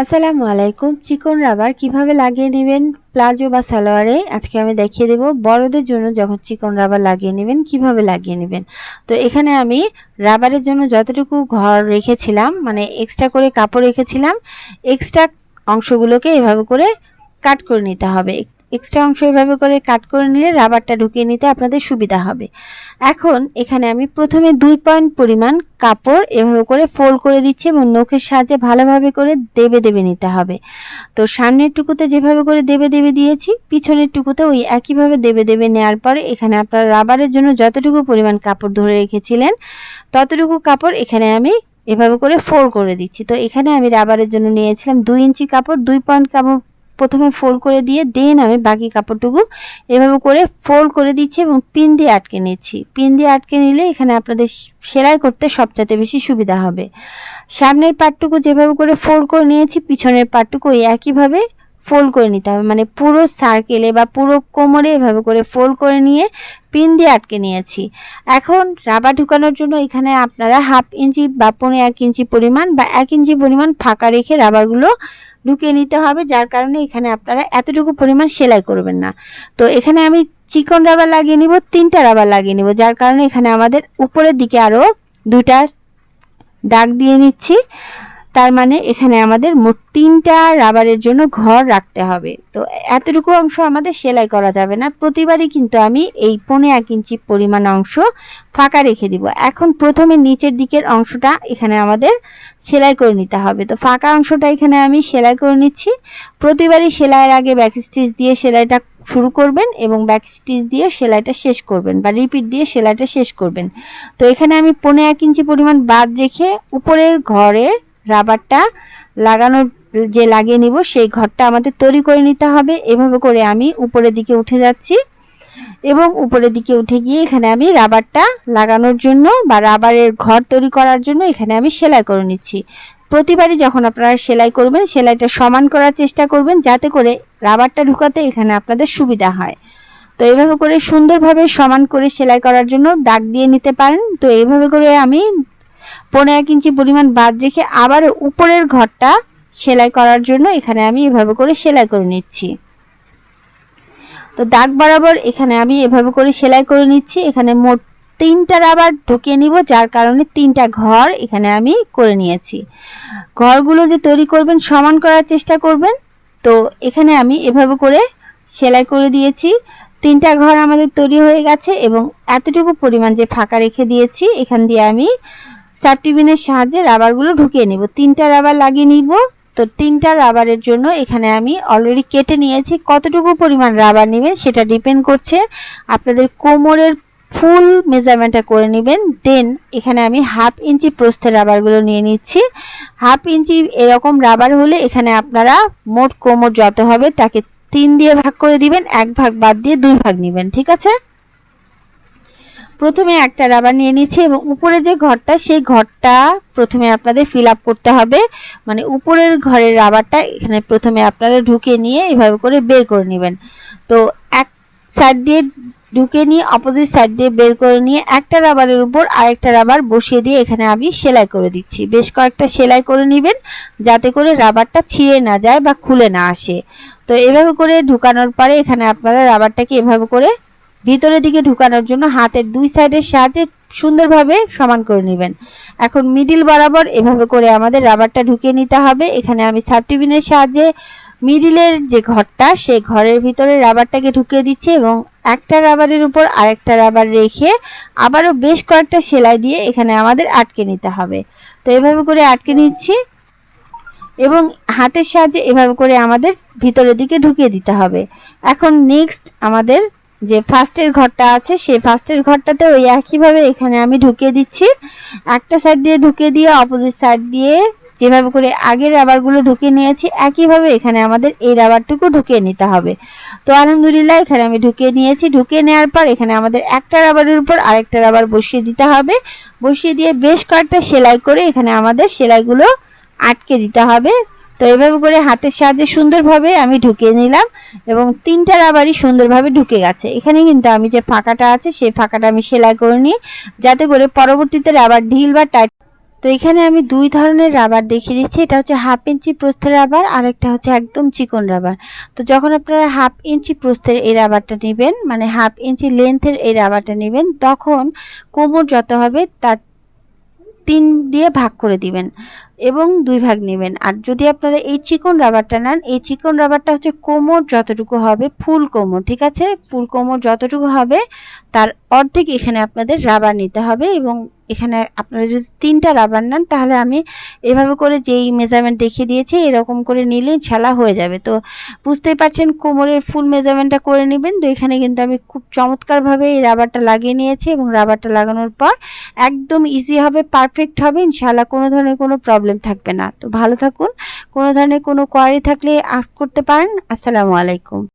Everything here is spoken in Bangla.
আসসালামু আলাইকুম। চিকন রাবার কীভাবে লাগিয়ে নেবেন? প্লাজো বা সালোয়ারে? আজকে আমি দেখিয়ে দেব বড়দের জন্য যখন চিকন রাবার লাগিয়ে নেবেন, কীভাবে লাগিয়ে নেবেন। তো এখানে আমি রাবারের জন্য যতটুকু ঘর রেখেছিলাম মানে এক্সট্রা করে কাপড় রেখেছিলাম এক্সট্রা অংশগুলোকে এভাবে করে কাট করে নিতে হবে। এক্সট্রা অংশ এভাবে করে কাট করে নিলে রাবারটা ঢুকিয়ে নিতে আপনাদের সুবিধা হবে। এখন এখানে আমি প্রথমে দুই পয়েন্ট পরিমাণ কাপড় এভাবে করে ফোল্ড করে দিচ্ছি এবং নখের সাহায্যে ভালোভাবে করে দেবে দেবে নিতে হবে। তো সামনের টুকুতে যেভাবে করে দেবে দেবে দিয়েছি, পিছনের টুকুতে ওই একইভাবে দেবে দেবে নেওয়ার পরে এখানে আপনার রাবারের জন্য যতটুকু পরিমাণ কাপড় ধরে রেখেছিলেন, ততটুকু কাপড় এখানে আমি এভাবে করে ফোল্ড করে দিচ্ছি। তো এখানে আমি রাবারের জন্য নিয়েছিলাম দুই ইঞ্চি কাপড়, দুই পয়েন্ট কাপড় প্রথমে ফোল্ড করে দিয়ে দেন আমি বাকি কাপড়টুকু এভাবে করে ফোল্ড করে দিচ্ছি এবং পিন দিয়ে আটকে নিচ্ছি। পিন দিয়ে আটকে নিলে এখানে আপনাদের সেলাই করতে সবচাইতে বেশি সুবিধা হবে। সামনের পাটটুকু যেভাবে করে ফোল্ড করে নিয়েছি, পিছনের পাটটুকু একইভাবে ফোল্ড করে নিতে হবে। মানে পুরো সার্কেলে বা পুরো কোমরে এভাবে করে ফোল্ড করে নিয়ে পিন দিয়ে আটকে নিয়েছি। এখন রাবার ঢুকানোর জন্য এখানে আপনারা হাফ ইঞ্চি বা পৌনে এক ইঞ্চি পরিমাণ বা এক ইঞ্চি পরিমাণ ফাঁকা রেখে রাবারগুলো ঢুকিয়ে নিতে হবে, যার কারণে এখানে আপনারা এতটুকু পরিমাণ সেলাই করবেন না। তো এখানে আমি চিকন রাবার লাগিয়ে নিব, তিনটা রাবার লাগিয়ে নিব, যার কারণে এখানে আমাদের উপরের দিকে আরও দুটা দাগ দিয়ে নিচ্ছি। তার মানে এখানে আমাদের মোট তিনটা রাবারের জন্য ঘর রাখতে হবে। তো এতটুকু অংশ আমাদের সেলাই করা যাবে না। প্রতিবারই কিন্তু আমি এই পনে এক ইঞ্চি পরিমাণ অংশ ফাঁকা রেখে দিব। এখন প্রথমে নিচের দিকের অংশটা এখানে আমাদের সেলাই করে নিতে হবে। তো ফাঁকা অংশটা এখানে আমি সেলাই করে নিচ্ছি। প্রতিবারই সেলাইয়ের আগে ব্যাক স্টিচ দিয়ে সেলাইটা শুরু করবেন এবং ব্যাক স্টিচ দিয়ে সেলাইটা শেষ করবেন বা রিপিট দিয়ে সেলাইটা শেষ করবেন। তো এখানে আমি পনে এক ইঞ্চি পরিমাণ বাদ রেখে উপরের ঘরে রাবারটা লাগানোর, যে লাগিয়ে নিব সেই ঘরটা আমাদের তৈরি করে নিতে হবে। এভাবে করে আমি উপরের দিকে উঠে যাচ্ছি এবং উপরের দিকে উঠে গিয়ে এখানে আমি রাবারটা লাগানোর জন্য বা রাবারের ঘর তৈরি করার জন্য এখানে আমি সেলাই করে নিচ্ছি। প্রতিবারই যখন আপনারা সেলাই করবেন, সেলাইটা সমান করার চেষ্টা করবেন যাতে করে রাবারটা ঢুকাতে এখানে আপনাদের সুবিধা হয়। তো এইভাবে করে সুন্দরভাবে সমান করে সেলাই করার জন্য দাগ দিয়ে নিতে পারেন। তো এইভাবে করে আমি পনেরো এক ইঞ্চি পরিমাণ বাদ রেখে আবার উপরের ঘরটা সেলাই করার জন্য এখানে আমি এভাবে করে সেলাই করে নিচ্ছি। তো দাগ বরাবর এখানে আমি এভাবে করে সেলাই করে নিচ্ছি। এখানে মোট তিনটা রাবার ঢুকিয়ে নিব, যার কারণে তিনটা ঘর এখানে আমি করে নিয়েছি। ঘরগুলো যে তৈরি করবেন, সমান করার চেষ্টা করবেন। তো এখানে আমি এভাবে করে সেলাই করে দিয়েছি। তিনটা ঘর আমাদের তৈরি হয়ে গেছে এবং এতটুকু পরিমাণ যে ফাঁকা রেখে দিয়েছি, এখান দিয়ে আমি সাবটিবিনের সাহায্যে রাবারগুলো ঢুকিয়ে নিব। তিনটা রাবার লাগিয়ে নিব। তো তিনটা রাবারের জন্য এখানে আমি অলরেডি কেটে নিয়েছি। কতটুকু পরিমাণ রাবার নেবেন সেটা ডিপেন্ড করছে। আপনাদের কোমরের ফুল মেজারমেন্টটা করে নেবেন। দেন এখানে আমি হাফ ইঞ্চি প্রস্থের রাবারগুলো নিয়ে নিচ্ছি। হাফ ইঞ্চি এরকম রাবার হলে এখানে আপনারা মোট কোমর যত হবে তাকে তিন দিয়ে ভাগ করে দিবেন, এক ভাগ বাদ দিয়ে দুই ভাগ নেবেন। ঠিক আছে? প্রথমে একটা রাবার নিয়ে নিচ্ছি এবং উপরে যে ঘরটা, সেই ঘরটা প্রথমে আপনাদের ফিল আপ করতে হবে। মানে উপরের ঘরের রাবারটা এখানে প্রথমে আপনারা ঢুকে নিয়ে এভাবে করে বের করে নেবেন। তো এক সাইড দিয়ে ঢুকে নিয়ে অপোজিট সাইড দিয়ে বের করে নিয়ে একটা রাবারের উপর আরেকটা রাবার বসিয়ে দিয়ে এখানে আমি সেলাই করে দিচ্ছি। বেশ কয়েকটা সেলাই করে নেবেন যাতে করে রাবারটা ছিঁড়ে না যায় বা খুলে না আসে। তো এভাবে করে ঢুকানোর পরে এখানে আপনারা রাবারটাকে এভাবে করে ভিতরের দিকে ঢুকানোর জন্য হাতের দুই সাইডের সাহায্যে সুন্দরভাবে সমান করে নেবেন। এখন মিডিল বরাবর এভাবে করে আমাদের রাবারটা ঢুকিয়ে নিতে হবে। এখানে আমি সাবটিবিনের সাহায্যে মিডিলের যে ঘরটা, সেই ঘরের ভিতরে রাবারটাকে ঢুকিয়ে দিচ্ছি এবং একটা রাবারের উপর আরেকটা রাবার রেখে আবারও বেশ কয়েকটা সেলাই দিয়ে এখানে আমাদের আটকে নিতে হবে। তো এভাবে করে আটকে নিচ্ছি এবং হাতের সাহায্যে এভাবে করে আমাদের ভিতরের দিকে ঢুকিয়ে দিতে হবে। এখন নেক্সট আমাদের যে ফার্স্টের ঘরটা আছে, সেই ফার্স্টের ঘরটাতে ওই একইভাবে এখানে আমি ঢুকিয়ে দিচ্ছি। একটা সাইড দিয়ে ঢুকিয়ে দিয়ে অপোজিট সাইড দিয়ে যেভাবে করে আগের রাবারগুলো ঢুকিয়ে নিয়েছি, একইভাবে এখানে আমাদের এই রাবারটুকু ঢুকিয়ে নিতে হবে। তো আলহামদুলিল্লাহ, এখানে আমি ঢুকিয়ে নিয়েছি। ঢুকিয়ে নেওয়ার পর এখানে আমাদের একটা রাবারের উপর আরেকটা রাবার বসিয়ে দিতে হবে। বসিয়ে দিয়ে বেশ কয়েকটা সেলাই করে এখানে আমাদের সেলাইগুলো আটকে দিতে হবে। তো এভাবে করে হাতের সাহায্যে সুন্দরভাবে আমি ঢুকিয়ে নিলাম এবং তিনটা রাবারই সুন্দরভাবে ঢুকে গেছে। এখানে কিন্তু আমি যে ফাঁকাটা আছে, সেই ফাঁকাটা আমি সেলাই করে নিই যাতে করে পরবর্তীতে রাবার ঢিল বা টাইট তো এখানে আমি দুই ধরনের রাবার দেখিয়ে দিচ্ছি। এটা হচ্ছে হাফ ইঞ্চি প্রস্থের রাবার আর একটা হচ্ছে একদম চিকন রাবার। তো যখন আপনারা হাফ ইঞ্চি প্রস্থের এই রাবারটা নেবেন মানে হাফ ইঞ্চি লেন্থের এই রাবারটা নেবেন, তখন কোমর যত হবে তার তিন দিয়ে ভাগ করে দিবেন এবং দুই ভাগ নেবেন। আর যদি আপনারা এই চিকন রাবারটা নেন, এই চিকন রাবারটা হচ্ছে কোমর যতটুকু হবে, ফুল কোমর, ঠিক আছে? ফুল কোমর যতটুকু হবে, তার অর্ধেক এখানে আপনাদের রাবার নিতে হবে এবং এখানে আপনারা যদি তিনটা রাবার নেন, তাহলে আমি এভাবে করে যেই মেজারমেন্ট দেখিয়ে দিয়েছি, এরকম করে নিলে ছেলা হয়ে যাবে। তো বুঝতেই পারছেন, কোমরের ফুল মেজারমেন্টটা করে নেবেন। তো এখানে কিন্তু আমি খুব চমৎকারভাবে এই রাবারটা লাগিয়ে নিয়েছি এবং রাবারটা লাগানোর পর একদম ইজি হবে পারফেক্ট হবে, ইনশাআল্লাহ কোনো ধরনের কোনো প্রবলেম থাকবে না। তো ভালো থাকুন, কোনো ধরনের কোনো কোয়ারি থাকলে আস্ক করতে পারেন। আসসালামু আলাইকুম।